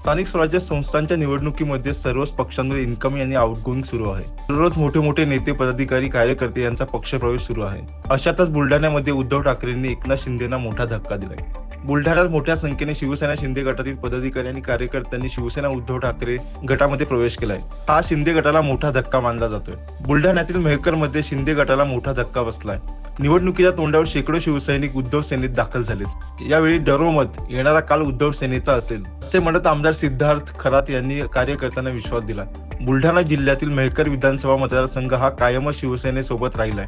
स्थानिक स्वराज्य संस्थांच्या निवडणुकीमध्ये सर्वच पक्षांमध्ये इन्कमिंग आणि आउटगोईंग सुरू आहे. दररोज मोठे मोठे नेते पदाधिकारी कार्यकर्ते यांचा पक्षप्रवेश सुरू आहे. अशातच बुलढाण्यामध्ये उद्धव ठाकरेंनी एकनाथ शिंदेना मोठा धक्का दिलाय. बुलढाण्यात मोठ्या संख्येने शिवसेना शिंदे गटातील पदाधिकारी आणि कार्यकर्त्यांनी शिवसेना उद्धव ठाकरे गटामध्ये प्रवेश केलाय. हा शिंदे गटाला मोठा धक्का मानला जातोय. बुलढाण्यातील मेहकरमध्ये शिंदे गटाला मोठा धक्का बसलाय. निवडणुकीच्या तोंडावर शेकडो शिवसैनिक उद्धव सेनेत दाखल झालेत. यावेळी डरोमत येणारा काल उद्धव सेनेचा असेल असे म्हणत आमदार सिद्धार्थ खरात यांनी कार्यकर्त्यांना विश्वास दिला. बुलढाणा जिल्ह्यातील मेहकर विधानसभा मतदारसंघ हा कायमच शिवसेनेसोबत राहिलाय.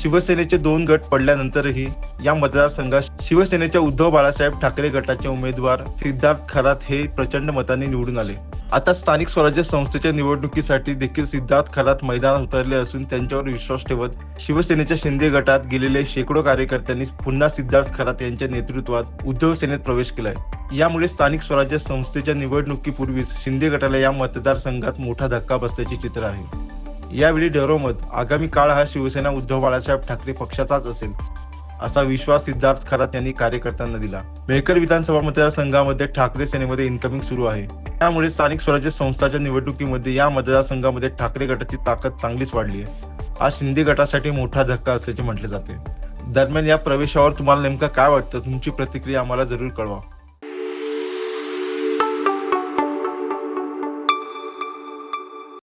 शिवसेनेचे दोन गट पडल्यानंतरही या मतदारसंघात शिवसेनेच्या उद्धव बाळासाहेब ठाकरे गटाचे उमेदवार सिद्धार्थ खरात हे प्रचंड मतांनी निवडून आले. आता स्थानिक स्वराज्य संस्थेच्या निवडणुकीसाठी देखील सिद्धार्थ खरात मैदानात उतरले असून त्यांच्यावर विश्वास ठेवत शिवसेनेच्या शिंदे गटात गेलेले शेकडो कार्यकर्त्यांनी पुन्हा सिद्धार्थ खरात यांच्या नेतृत्वात उद्धव सेनेत प्रवेश केलाय. यामुळे स्थानिक स्वराज्य संस्थेच्या निवडणुकीपूर्वीच शिंदे गटाला या मतदारसंघात मोठा धक्का बसल्याचे चित्र आहे. यावेळी डरोमत आगामी काळ हा शिवसेना उद्धव बाळासाहेब ठाकरे पक्षाचाच असेल. असा विश्वास सिद्धार्थ खरात यांनी कार्यकर्त्यांना दिला. मेहकर विधानसभा मतदारसंघामध्ये ठाकरे सेनेमध्ये इन्कमिंग सुरू आहे. त्यामुळे स्थानिक स्वराज्य संस्थाच्या निवडणुकीमध्ये या मतदारसंघामध्ये ठाकरे गटाची ताकद चांगलीच वाढली आहे. हा शिंदे गटासाठी मोठा धक्का असल्याचे म्हटले जाते. दरम्यान या प्रवेशावर तुम्हाला नेमकं काय वाटतं? तुमची प्रतिक्रिया आम्हाला जरूर कळवा.